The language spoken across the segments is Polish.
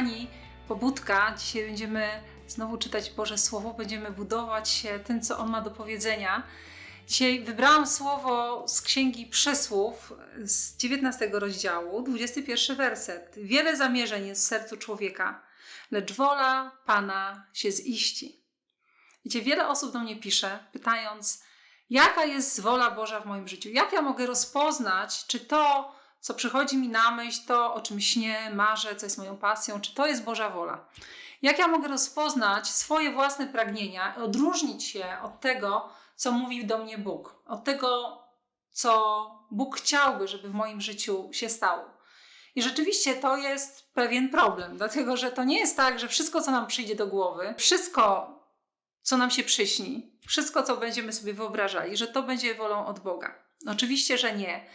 kochani, pobudka. Dzisiaj będziemy znowu czytać Boże Słowo, będziemy budować się tym, co On ma do powiedzenia. Dzisiaj wybrałam słowo z Księgi Przysłów z 19 rozdziału, 21 werset. Wiele zamierzeń jest w sercu człowieka, lecz wola Pana się ziści. Wiecie, wiele osób do mnie pisze, pytając, jaka jest wola Boża w moim życiu? Jak ja mogę rozpoznać, czy to, co przychodzi mi na myśl, to o czym śnię, marzę, co jest moją pasją, czy to jest Boża wola? Jak ja mogę rozpoznać swoje własne pragnienia, odróżnić się od tego, co mówił do mnie Bóg, od tego, co Bóg chciałby, żeby w moim życiu się stało? I rzeczywiście to jest pewien problem, dlatego że to nie jest tak, że wszystko, co nam przyjdzie do głowy, wszystko, co nam się przyśni, wszystko, co będziemy sobie wyobrażali, że to będzie wolą od Boga. Oczywiście, że nie.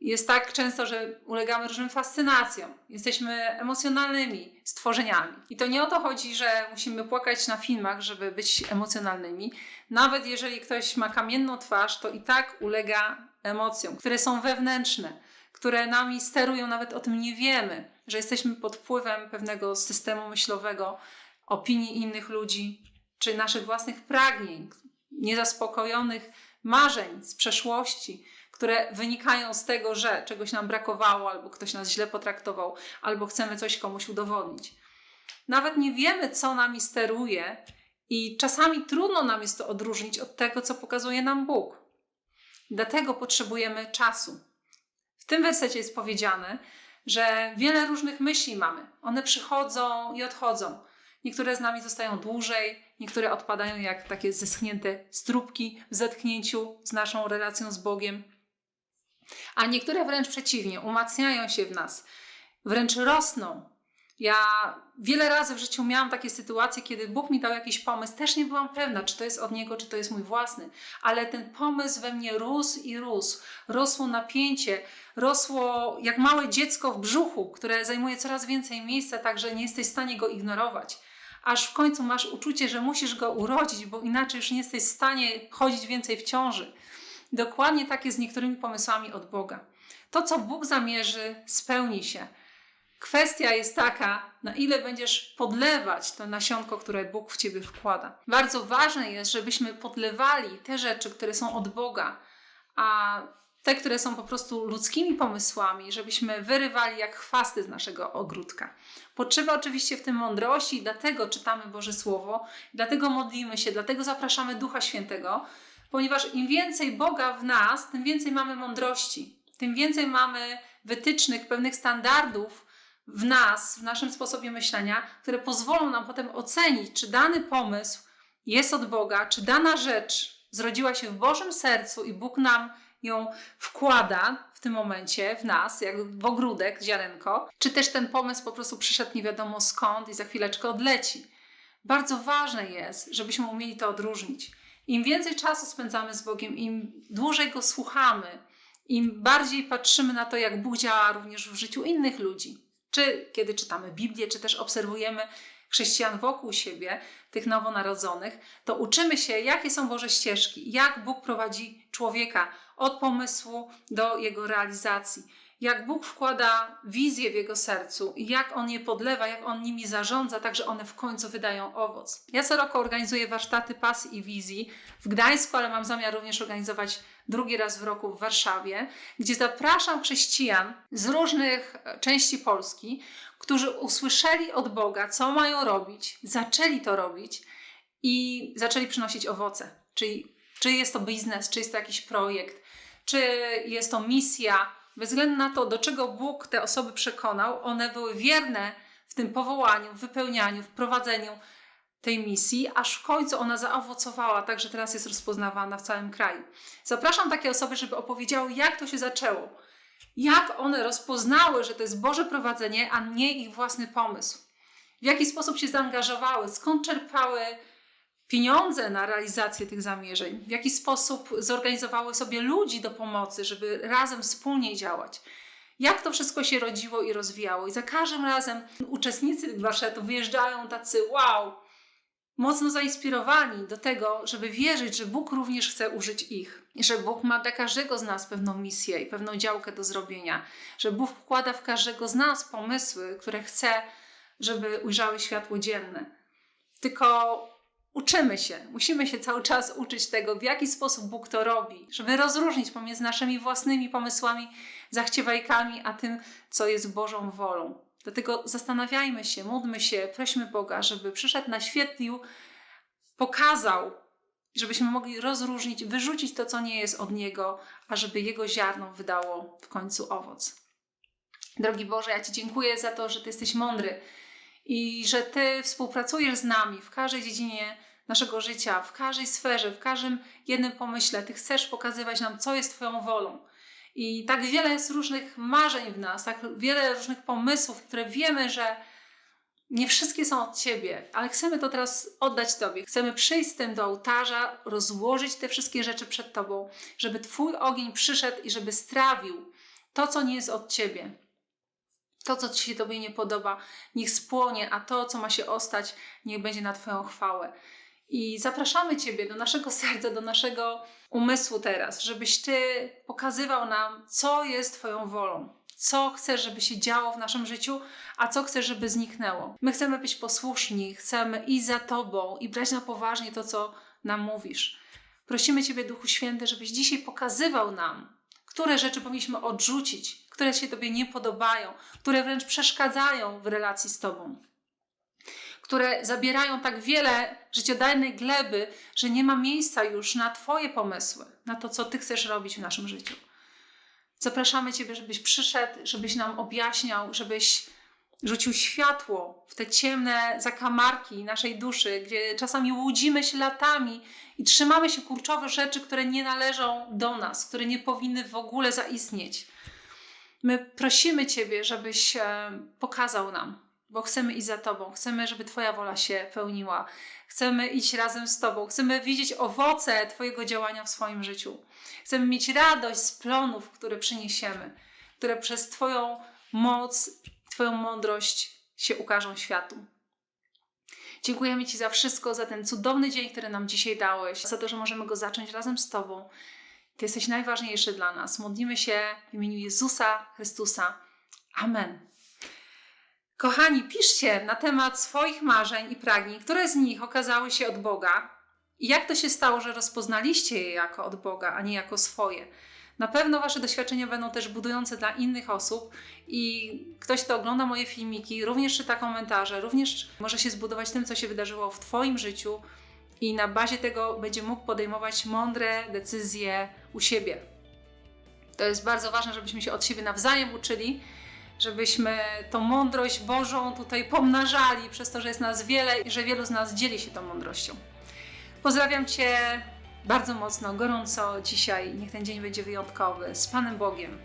Jest tak często, że ulegamy różnym fascynacjom. Jesteśmy emocjonalnymi stworzeniami. I to nie o to chodzi, że musimy płakać na filmach, żeby być emocjonalnymi. Nawet jeżeli ktoś ma kamienną twarz, to i tak ulega emocjom, które są wewnętrzne, które nami sterują, nawet o tym nie wiemy, że jesteśmy pod wpływem pewnego systemu myślowego, opinii innych ludzi, czy naszych własnych pragnień, niezaspokojonych marzeń z przeszłości, które wynikają z tego, że czegoś nam brakowało, albo ktoś nas źle potraktował, albo chcemy coś komuś udowodnić. Nawet nie wiemy, co nami steruje, i czasami trudno nam jest to odróżnić od tego, co pokazuje nam Bóg. Dlatego potrzebujemy czasu. W tym wersecie jest powiedziane, że wiele różnych myśli mamy. One przychodzą i odchodzą. Niektóre z nami zostają dłużej, niektóre odpadają jak takie zeschnięte strubki w zetknięciu z naszą relacją z Bogiem a niektóre wręcz przeciwnie, umacniają się w nas, wręcz rosną. Ja wiele razy w życiu miałam takie sytuacje, kiedy Bóg mi dał jakiś pomysł, też nie byłam pewna, czy to jest od Niego, czy to jest mój własny, ale ten pomysł we mnie rósł i rósł. Rosło napięcie, rosło jak małe dziecko w brzuchu, które zajmuje coraz więcej miejsca, tak że nie jesteś w stanie go ignorować. Aż w końcu masz uczucie, że musisz go urodzić, bo inaczej już nie jesteś w stanie chodzić więcej w ciąży. Dokładnie tak jest z niektórymi pomysłami od Boga. To, co Bóg zamierzy, spełni się. Kwestia jest taka, na ile będziesz podlewać to nasionko, które Bóg w ciebie wkłada. Bardzo ważne jest, żebyśmy podlewali te rzeczy, które są od Boga, a te, które są po prostu ludzkimi pomysłami, żebyśmy wyrywali jak chwasty z naszego ogródka. Potrzeba oczywiście w tym mądrości, dlatego czytamy Boże Słowo, dlatego modlimy się, dlatego zapraszamy Ducha Świętego, ponieważ im więcej Boga w nas, tym więcej mamy mądrości, tym więcej mamy wytycznych, pewnych standardów w nas, w naszym sposobie myślenia, które pozwolą nam potem ocenić, czy dany pomysł jest od Boga, czy dana rzecz zrodziła się w Bożym sercu i Bóg nam ją wkłada w tym momencie w nas, jak w ogródek, ziarenko, czy też ten pomysł po prostu przyszedł nie wiadomo skąd i za chwileczkę odleci. Bardzo ważne jest, żebyśmy umieli to odróżnić. Im więcej czasu spędzamy z Bogiem, im dłużej Go słuchamy, im bardziej patrzymy na to, jak Bóg działa również w życiu innych ludzi, czy kiedy czytamy Biblię, czy też obserwujemy chrześcijan wokół siebie, tych nowonarodzonych, to uczymy się, jakie są Boże ścieżki, jak Bóg prowadzi człowieka od pomysłu do jego realizacji jak Bóg wkłada wizję w jego sercu jak on je podlewa, jak on nimi zarządza, tak że one w końcu wydają owoc. Ja co roku organizuję warsztaty pasji i wizji w Gdańsku, ale mam zamiar również organizować drugi raz w roku w Warszawie, gdzie zapraszam chrześcijan z różnych e, części Polski, którzy usłyszeli od Boga, co mają robić, zaczęli to robić i zaczęli przynosić owoce. Czyli czy jest to biznes, czy jest to jakiś projekt, czy jest to misja, bez względu na to, do czego Bóg te osoby przekonał, one były wierne w tym powołaniu, w wypełnianiu, w prowadzeniu tej misji, aż w końcu ona zaowocowała, także teraz jest rozpoznawana w całym kraju. Zapraszam takie osoby, żeby opowiedziały, jak to się zaczęło. Jak one rozpoznały, że to jest Boże prowadzenie, a nie ich własny pomysł. W jaki sposób się zaangażowały, skąd czerpały pieniądze na realizację tych zamierzeń, w jaki sposób zorganizowały sobie ludzi do pomocy, żeby razem wspólnie działać. Jak to wszystko się rodziło i rozwijało. I za każdym razem uczestnicy tych warsztatów wyjeżdżają tacy wow, mocno zainspirowani do tego, żeby wierzyć, że Bóg również chce użyć ich. Że Bóg ma dla każdego z nas pewną misję i pewną działkę do zrobienia. Że Bóg wkłada w każdego z nas pomysły, które chce żeby ujrzały światło dzienne. Tylko uczymy się, musimy się cały czas uczyć tego, w jaki sposób Bóg to robi, żeby rozróżnić pomiędzy naszymi własnymi pomysłami, zachciewajkami, a tym, co jest Bożą wolą. Dlatego zastanawiajmy się, módlmy się, prośmy Boga, żeby przyszedł na świetliu, pokazał, żebyśmy mogli rozróżnić, wyrzucić to, co nie jest od Niego, a żeby Jego ziarno wydało w końcu owoc. Drogi Boże, ja Ci dziękuję za to, że Ty jesteś mądry i że Ty współpracujesz z nami w każdej dziedzinie naszego życia, w każdej sferze, w każdym jednym pomyśle. Ty chcesz pokazywać nam, co jest Twoją wolą. I tak wiele jest różnych marzeń w nas, tak wiele różnych pomysłów, które wiemy, że nie wszystkie są od Ciebie, ale chcemy to teraz oddać Tobie. Chcemy przyjść z tym do ołtarza, rozłożyć te wszystkie rzeczy przed Tobą, żeby Twój ogień przyszedł i żeby strawił to, co nie jest od Ciebie. To, co Ci się Tobie nie podoba, niech spłonie, a to, co ma się ostać, niech będzie na Twoją chwałę. I zapraszamy Ciebie do naszego serca, do naszego umysłu teraz, żebyś Ty pokazywał nam, co jest Twoją wolą, co chcesz, żeby się działo w naszym życiu, a co chcesz, żeby zniknęło. My chcemy być posłuszni, chcemy iść za Tobą i brać na poważnie to, co nam mówisz. Prosimy Ciebie, Duchu Święty, żebyś dzisiaj pokazywał nam, które rzeczy powinniśmy odrzucić, które się Tobie nie podobają, które wręcz przeszkadzają w relacji z Tobą które zabierają tak wiele życiodajnej gleby, że nie ma miejsca już na Twoje pomysły, na to, co Ty chcesz robić w naszym życiu. Zapraszamy Ciebie, żebyś przyszedł, żebyś nam objaśniał, żebyś rzucił światło w te ciemne zakamarki naszej duszy, gdzie czasami łudzimy się latami i trzymamy się kurczowych rzeczy, które nie należą do nas, które nie powinny w ogóle zaistnieć. My prosimy Ciebie, żebyś pokazał nam, bo chcemy iść za Tobą, chcemy, żeby Twoja wola się pełniła, chcemy iść razem z Tobą, chcemy widzieć owoce Twojego działania w swoim życiu. Chcemy mieć radość z plonów, które przyniesiemy, które przez Twoją moc, Twoją mądrość się ukażą światu. Dziękujemy Ci za wszystko, za ten cudowny dzień, który nam dzisiaj dałeś, za to, że możemy go zacząć razem z Tobą. Ty jesteś najważniejszy dla nas. Modlimy się w imieniu Jezusa Chrystusa. Amen. Kochani, piszcie na temat swoich marzeń i pragnień, które z nich okazały się od Boga i jak to się stało, że rozpoznaliście je jako od Boga, a nie jako swoje. Na pewno Wasze doświadczenia będą też budujące dla innych osób i ktoś, kto ogląda moje filmiki, również czyta komentarze, również może się zbudować tym, co się wydarzyło w Twoim życiu i na bazie tego będzie mógł podejmować mądre decyzje u siebie. To jest bardzo ważne, żebyśmy się od siebie nawzajem uczyli, żebyśmy tą mądrość Bożą tutaj pomnażali, przez to, że jest nas wiele i że wielu z nas dzieli się tą mądrością. Pozdrawiam Cię bardzo mocno, gorąco dzisiaj. Niech ten dzień będzie wyjątkowy. Z Panem Bogiem.